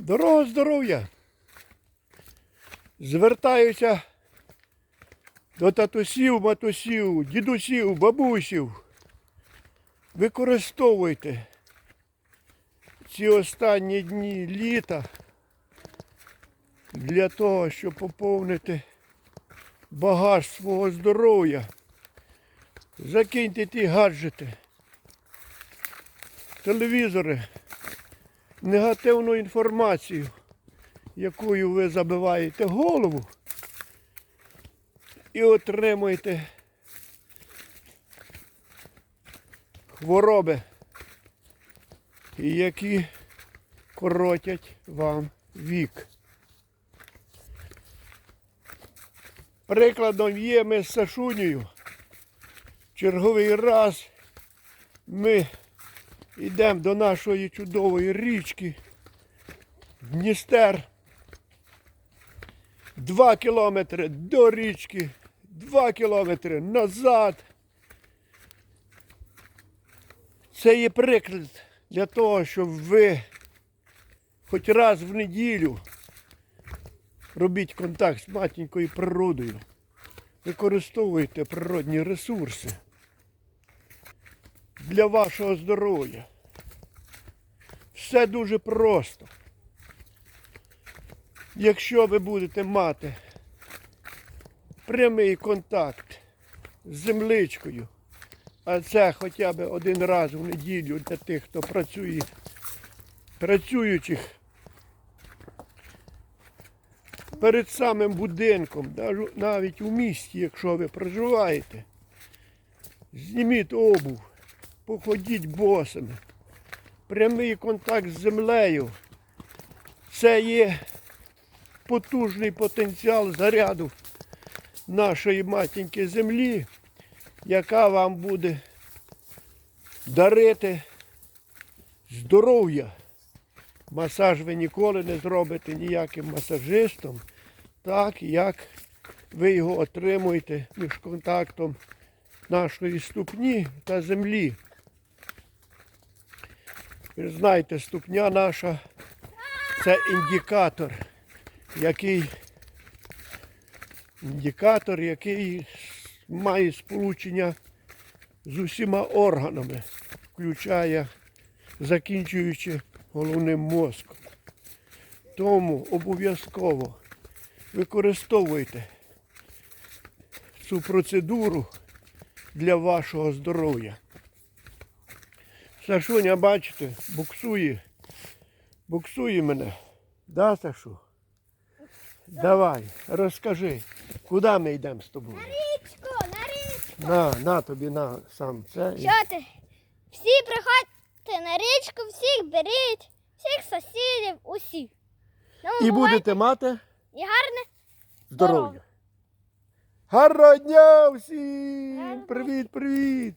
Дорого здоров'я. Звертаюся до татусів, матусів, дідусів, бабусів. Використовуйте ці останні дні літа для того, щоб поповнити багаж свого здоров'я. Закиньте ті гаджети, телевізори, негативну інформацію, якою ви забиваєте голову і отримуєте хвороби, які коротять вам вік. Прикладом є ми з Сашунею. Черговий раз ми йдемо до нашої чудової річки Дністер. Два кілометри до річки, два кілометри назад. Це є приклад для того, щоб ви хоч раз в неділю робіть контакт з матінькою природою. Використовуйте природні ресурси для вашого здоров'я. Все дуже просто. Якщо ви будете мати прямий контакт з земличкою, а це хоча б один раз в неділю для тих, хто працює, працюючих перед самим будинком, навіть- у місті, якщо ви проживаєте, зніміть обув, походіть босими. Прямий контакт з землею. Це є потужний потенціал заряду нашої матінки землі, яка вам буде дарити здоров'я. Масаж ви ніколи не зробите ніяким масажистом, так як ви його отримуєте між контактом нашої ступні та землі. Знаєте, ступня наша це індикатор, який індикатор, який має сполучення з усіма органами, включає, закінчуючи головним мозком. Тому обов'язково використовуйте цю процедуру для вашого здоров'я. Сашуня, бачите, буксує. Буксує мене. Да, Сашу? Давай, розкажи, куди ми йдемо з тобою? Річку, на річку. На, на тобі на сам це. Що ти? Всі приходьте на річку, всіх беріть, всіх сусідів, усіх. Ну, І бувайте. будете мати І гарне. здоров'я. Гарного дня всім! Привіт, привіт!